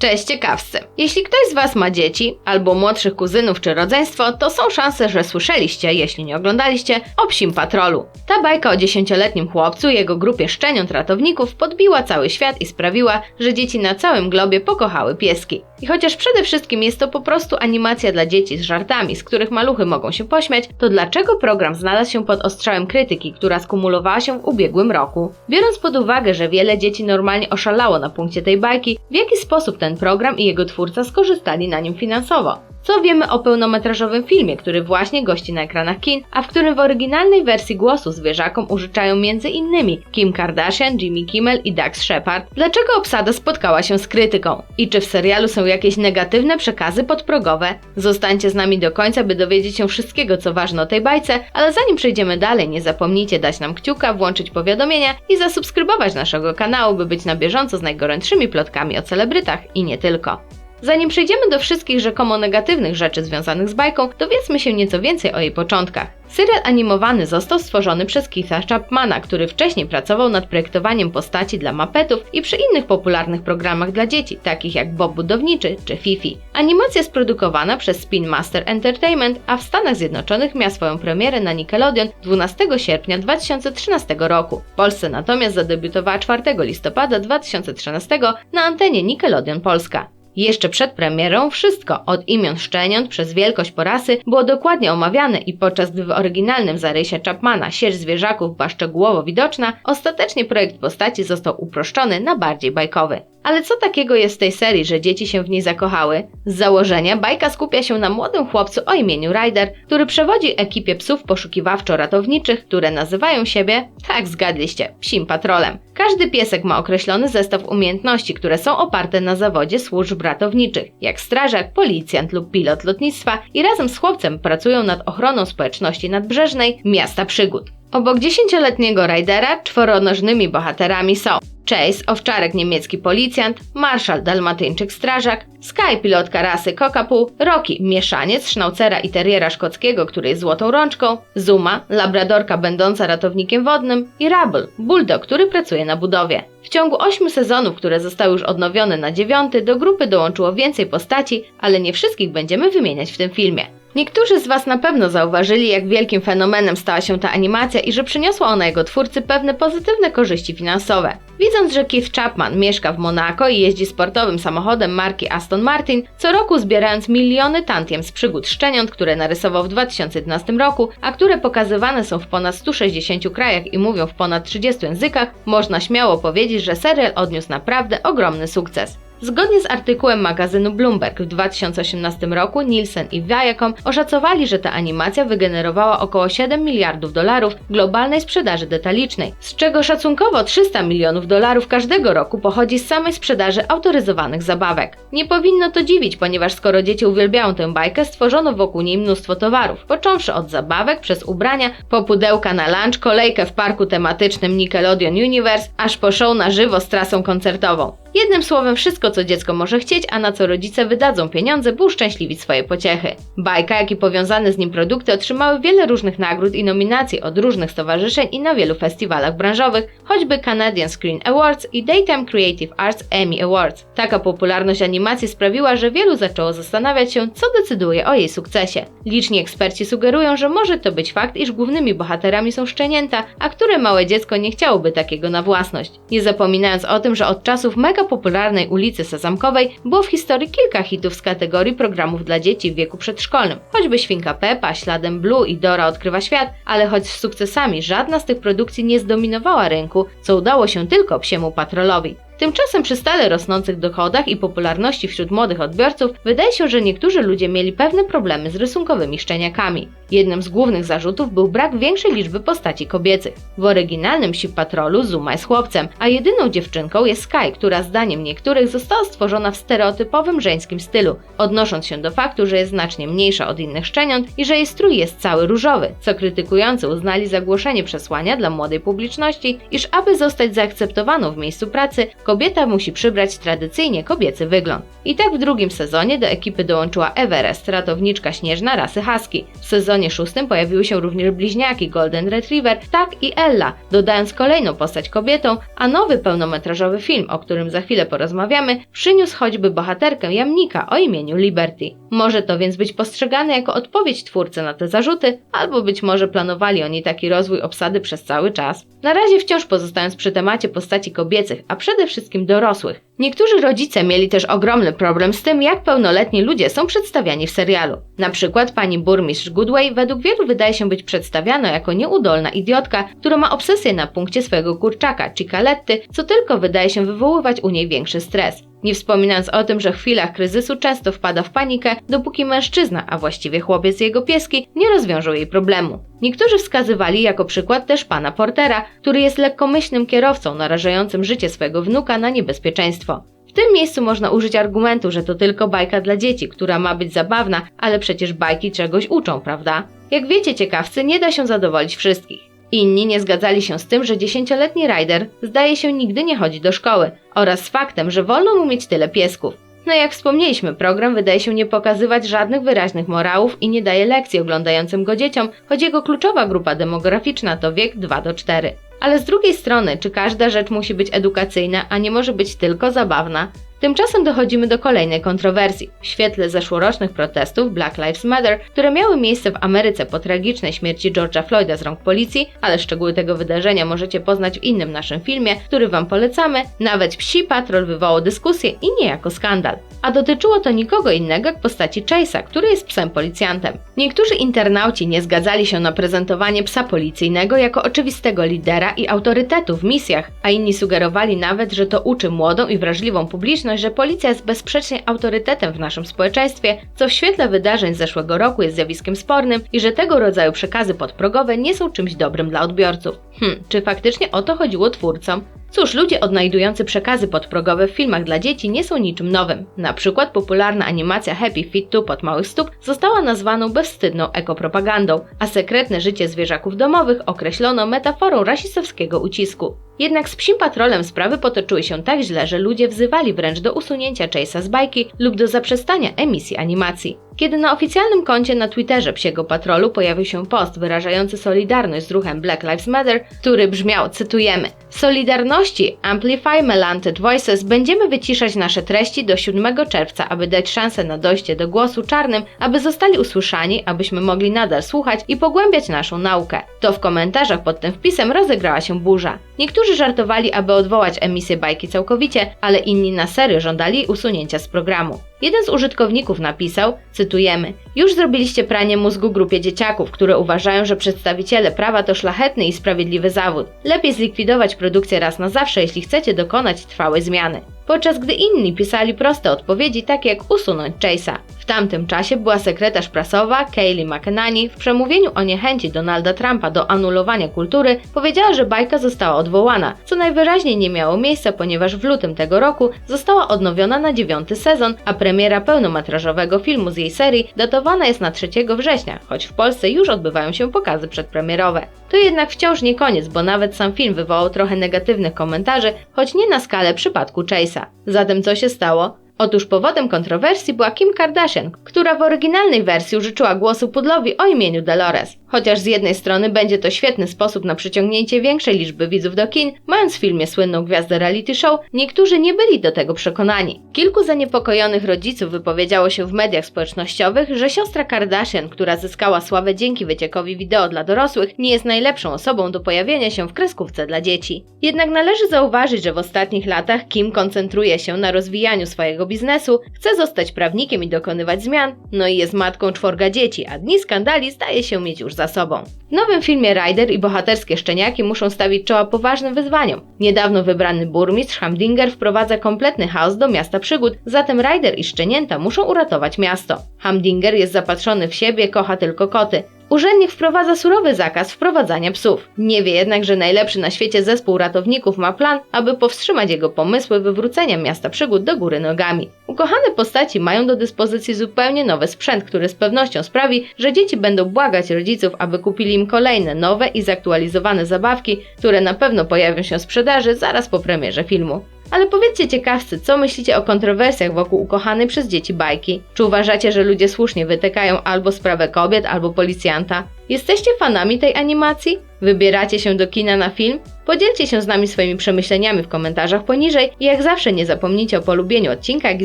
Cześć ciekawscy! Jeśli ktoś z Was ma dzieci, albo młodszych kuzynów czy rodzeństwo, to są szanse, że słyszeliście, jeśli nie oglądaliście, o Psim Patrolu. Ta bajka o dziesięcioletnim chłopcu i jego grupie szczeniąt ratowników podbiła cały świat i sprawiła, że dzieci na całym globie pokochały pieski. I chociaż przede wszystkim jest to po prostu animacja dla dzieci z żartami, z których maluchy mogą się pośmiać, to dlaczego program znalazł się pod ostrzałem krytyki, która skumulowała się w ubiegłym roku? Biorąc pod uwagę, że wiele dzieci normalnie oszalało na punkcie tej bajki, w jaki sposób ten program i jego twórca skorzystali na nim finansowo? Co wiemy o pełnometrażowym filmie, który właśnie gości na ekranach kin, a w którym w oryginalnej wersji głosu zwierzakom użyczają m.in. Kim Kardashian, Jimmy Kimmel i Dax Shepard? Dlaczego obsada spotkała się z krytyką? I czy w serialu są jakieś negatywne przekazy podprogowe? Zostańcie z nami do końca, by dowiedzieć się wszystkiego, co ważne o tej bajce, ale zanim przejdziemy dalej, nie zapomnijcie dać nam kciuka, włączyć powiadomienia i zasubskrybować naszego kanału, by być na bieżąco z najgorętszymi plotkami o celebrytach i nie tylko. Zanim przejdziemy do wszystkich rzekomo negatywnych rzeczy związanych z bajką, dowiedzmy się nieco więcej o jej początkach. Serial animowany został stworzony przez Keitha Chapmana, który wcześniej pracował nad projektowaniem postaci dla Muppetów i przy innych popularnych programach dla dzieci, takich jak Bob Budowniczy czy Fifi. Animacja sprodukowana przez Spin Master Entertainment, a w Stanach Zjednoczonych miała swoją premierę na Nickelodeon 12 sierpnia 2013 roku. W Polsce natomiast zadebiutowała 4 listopada 2013 na antenie Nickelodeon Polska. Jeszcze przed premierą wszystko, od imion szczeniąt przez wielkość porasy, było dokładnie omawiane i podczas gdy w oryginalnym zarysie Chapmana sierść zwierzaków była szczegółowo widoczna, ostatecznie projekt postaci został uproszczony na bardziej bajkowy. Ale co takiego jest w tej serii, że dzieci się w niej zakochały? Z założenia bajka skupia się na młodym chłopcu o imieniu Ryder, który przewodzi ekipie psów poszukiwawczo-ratowniczych, które nazywają siebie, tak zgadliście, psim patrolem. Każdy piesek ma określony zestaw umiejętności, które są oparte na zawodzie służb ratowniczych, jak strażak, policjant lub pilot lotnictwa i razem z chłopcem pracują nad ochroną społeczności nadbrzeżnej miasta przygód. Obok dziesięcioletniego Rydera czworonożnymi bohaterami są Chase, owczarek niemiecki policjant, Marshall, dalmatyńczyk strażak, Sky, pilotka rasy Cockapoo, Rocky, mieszaniec sznaucera i terriera szkockiego, który jest złotą rączką, Zuma, labradorka będąca ratownikiem wodnym i Rubble, bulldog, który pracuje na budowie. W ciągu ośmiu sezonów, które zostały już odnowione na dziewiąty, do grupy dołączyło więcej postaci, ale nie wszystkich będziemy wymieniać w tym filmie. Niektórzy z Was na pewno zauważyli, jak wielkim fenomenem stała się ta animacja i że przyniosła ona jego twórcy pewne pozytywne korzyści finansowe. Widząc, że Keith Chapman mieszka w Monako i jeździ sportowym samochodem marki Aston Martin, co roku zbierając miliony tantiem z przygód szczeniąt, które narysował w 2011 roku, a które pokazywane są w ponad 160 krajach i mówią w ponad 30 językach, można śmiało powiedzieć, że serial odniósł naprawdę ogromny sukces. Zgodnie z artykułem magazynu Bloomberg w 2018 roku Nielsen i Viacom oszacowali, że ta animacja wygenerowała około 7 miliardów dolarów globalnej sprzedaży detalicznej, z czego szacunkowo 300 milionów dolarów każdego roku pochodzi z samej sprzedaży autoryzowanych zabawek. Nie powinno to dziwić, ponieważ skoro dzieci uwielbiają tę bajkę, stworzono wokół niej mnóstwo towarów, począwszy od zabawek, przez ubrania, po pudełka na lunch, kolejkę w parku tematycznym Nickelodeon Universe, aż po show na żywo z trasą koncertową. Jednym słowem wszystko, co dziecko może chcieć, a na co rodzice wydadzą pieniądze, by uszczęśliwić swoje pociechy. Bajka, jak i powiązane z nim produkty otrzymały wiele różnych nagród i nominacji od różnych stowarzyszeń i na wielu festiwalach branżowych, choćby Canadian Screen Awards i Daytime Creative Arts Emmy Awards. Taka popularność animacji sprawiła, że wielu zaczęło zastanawiać się, co decyduje o jej sukcesie. Liczni eksperci sugerują, że może to być fakt, iż głównymi bohaterami są szczenięta, a które małe dziecko nie chciałoby takiego na własność. Nie zapominając o tym, że od czasów mega mega popularnej ulicy Sezamkowej było w historii kilka hitów z kategorii programów dla dzieci w wieku przedszkolnym, choćby Świnka Peppa, Śladem Blue i Dora odkrywa świat, ale choć z sukcesami żadna z tych produkcji nie zdominowała rynku, co udało się tylko psiemu patrolowi. Tymczasem przy stale rosnących dochodach i popularności wśród młodych odbiorców wydaje się, że niektórzy ludzie mieli pewne problemy z rysunkowymi szczeniakami. Jednym z głównych zarzutów był brak większej liczby postaci kobiecych. W oryginalnym Psi Patrolu Zuma jest chłopcem, a jedyną dziewczynką jest Sky, która zdaniem niektórych została stworzona w stereotypowym żeńskim stylu, odnosząc się do faktu, że jest znacznie mniejsza od innych szczeniąt i że jej strój jest cały różowy, co krytykujący uznali za głoszenie przesłania dla młodej publiczności, iż aby zostać zaakceptowaną w miejscu pracy, kobieta musi przybrać tradycyjnie kobiecy wygląd. I tak w drugim sezonie do ekipy dołączyła Everest, ratowniczka śnieżna rasy husky. W sezonie szóstym pojawiły się również bliźniaki Golden Retriever, Tak i Ella, dodając kolejną postać kobietą, a nowy pełnometrażowy film, o którym za chwilę porozmawiamy, przyniósł choćby bohaterkę jamnika o imieniu Liberty. Może to więc być postrzegane jako odpowiedź twórcy na te zarzuty, albo być może planowali oni taki rozwój obsady przez cały czas. Na razie wciąż pozostając przy temacie postaci kobiecych, a przede wszystkim dorosłych. Niektórzy rodzice mieli też ogromny problem z tym, jak pełnoletni ludzie są przedstawiani w serialu. Na przykład pani burmistrz Goodway według wielu wydaje się być przedstawiana jako nieudolna idiotka, która ma obsesję na punkcie swojego kurczaka, Cicaletty, co tylko wydaje się wywoływać u niej większy stres. Nie wspominając o tym, że w chwilach kryzysu często wpada w panikę, dopóki mężczyzna, a właściwie chłopiec jego pieski, nie rozwiążą jej problemu. Niektórzy wskazywali jako przykład też pana Portera, który jest lekkomyślnym kierowcą narażającym życie swojego wnuka na niebezpieczeństwo. W tym miejscu można użyć argumentu, że to tylko bajka dla dzieci, która ma być zabawna, ale przecież bajki czegoś uczą, prawda? Jak wiecie ciekawcy, nie da się zadowolić wszystkich. Inni nie zgadzali się z tym, że dziesięcioletni Ryder zdaje się nigdy nie chodzi do szkoły oraz z faktem, że wolno mu mieć tyle piesków. No jak wspomnieliśmy, program wydaje się nie pokazywać żadnych wyraźnych morałów i nie daje lekcji oglądającym go dzieciom, choć jego kluczowa grupa demograficzna to wiek 2 do 4. Ale z drugiej strony, czy każda rzecz musi być edukacyjna, a nie może być tylko zabawna? Tymczasem dochodzimy do kolejnej kontrowersji. W świetle zeszłorocznych protestów Black Lives Matter, które miały miejsce w Ameryce po tragicznej śmierci George'a Floyda z rąk policji, ale szczegóły tego wydarzenia możecie poznać w innym naszym filmie, który Wam polecamy, nawet Psi Patrol wywołał dyskusję i niejako skandal. A dotyczyło to nikogo innego jak postaci Chase'a, który jest psem policjantem. Niektórzy internauci nie zgadzali się na prezentowanie psa policyjnego jako oczywistego lidera i autorytetu w misjach, a inni sugerowali nawet, że to uczy młodą i wrażliwą publiczność że policja jest bezsprzecznie autorytetem w naszym społeczeństwie, co w świetle wydarzeń z zeszłego roku jest zjawiskiem spornym i że tego rodzaju przekazy podprogowe nie są czymś dobrym dla odbiorców. Hm, czy faktycznie o to chodziło twórcom? Cóż, ludzie odnajdujący przekazy podprogowe w filmach dla dzieci nie są niczym nowym. Na przykład popularna animacja Happy Feet 2 pod małych stóp została nazwaną bezwstydną ekopropagandą, a sekretne życie zwierzaków domowych określono metaforą rasistowskiego ucisku. Jednak z psim patrolem sprawy potoczyły się tak źle, że ludzie wzywali wręcz do usunięcia Chase'a z bajki lub do zaprzestania emisji animacji. Kiedy na oficjalnym koncie na Twitterze Psiego Patrolu pojawił się post wyrażający solidarność z ruchem Black Lives Matter, który brzmiał, cytujemy, w Solidarności Amplify Melanted Voices będziemy wyciszać nasze treści do 7 czerwca, aby dać szansę na dojście do głosu czarnym, aby zostali usłyszani, abyśmy mogli nadal słuchać i pogłębiać naszą naukę. To w komentarzach pod tym wpisem rozegrała się burza. Niektórzy żartowali, aby odwołać emisję bajki całkowicie, ale inni na serio żądali usunięcia z programu. Jeden z użytkowników napisał, cytujemy, już zrobiliście pranie mózgu grupie dzieciaków, które uważają, że przedstawiciele prawa to szlachetny i sprawiedliwy zawód. Lepiej zlikwidować produkcję raz na zawsze, jeśli chcecie dokonać trwałej zmiany podczas gdy inni pisali proste odpowiedzi, takie jak usunąć Chase'a. W tamtym czasie była sekretarz prasowa Kaylee McEnany w przemówieniu o niechęci Donalda Trumpa do anulowania kultury powiedziała, że bajka została odwołana, co najwyraźniej nie miało miejsca, ponieważ w lutym tego roku została odnowiona na dziewiąty sezon, a premiera pełnometrażowego filmu z jej serii datowana jest na 3 września, choć w Polsce już odbywają się pokazy przedpremierowe. To jednak wciąż nie koniec, bo nawet sam film wywołał trochę negatywnych komentarzy, choć nie na skalę przypadku Chase'a. Zatem co się stało? Otóż powodem kontrowersji była Kim Kardashian, która w oryginalnej wersji użyczyła głosu pudlowi o imieniu Dolores. Chociaż z jednej strony będzie to świetny sposób na przyciągnięcie większej liczby widzów do kin, mając w filmie słynną gwiazdę reality show, niektórzy nie byli do tego przekonani. Kilku zaniepokojonych rodziców wypowiedziało się w mediach społecznościowych, że siostra Kardashian, która zyskała sławę dzięki wyciekowi wideo dla dorosłych, nie jest najlepszą osobą do pojawienia się w kreskówce dla dzieci. Jednak należy zauważyć, że w ostatnich latach Kim koncentruje się na rozwijaniu swojego biznesu, chce zostać prawnikiem i dokonywać zmian, no i jest matką czworga dzieci, a dni skandali zdaje się mieć już za sobą. W nowym filmie Ryder i bohaterskie szczeniaki muszą stawić czoła poważnym wyzwaniom. Niedawno wybrany burmistrz Hamdinger wprowadza kompletny chaos do miasta przygód, zatem Ryder i szczenięta muszą uratować miasto. Hamdinger jest zapatrzony w siebie, kocha tylko koty. Urzędnik wprowadza surowy zakaz wprowadzania psów. Nie wie jednak, że najlepszy na świecie zespół ratowników ma plan, aby powstrzymać jego pomysły wywrócenia miasta przygód do góry nogami. Ukochane postaci mają do dyspozycji zupełnie nowy sprzęt, który z pewnością sprawi, że dzieci będą błagać rodziców, aby kupili im kolejne nowe i zaktualizowane zabawki, które na pewno pojawią się w sprzedaży zaraz po premierze filmu. Ale powiedzcie ciekawscy, co myślicie o kontrowersjach wokół ukochanej przez dzieci bajki? Czy uważacie, że ludzie słusznie wytykają albo sprawę kobiet, albo policjanta? Jesteście fanami tej animacji? Wybieracie się do kina na film? Podzielcie się z nami swoimi przemyśleniami w komentarzach poniżej i jak zawsze nie zapomnijcie o polubieniu odcinka, jak i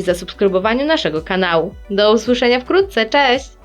zasubskrybowaniu naszego kanału. Do usłyszenia wkrótce, cześć!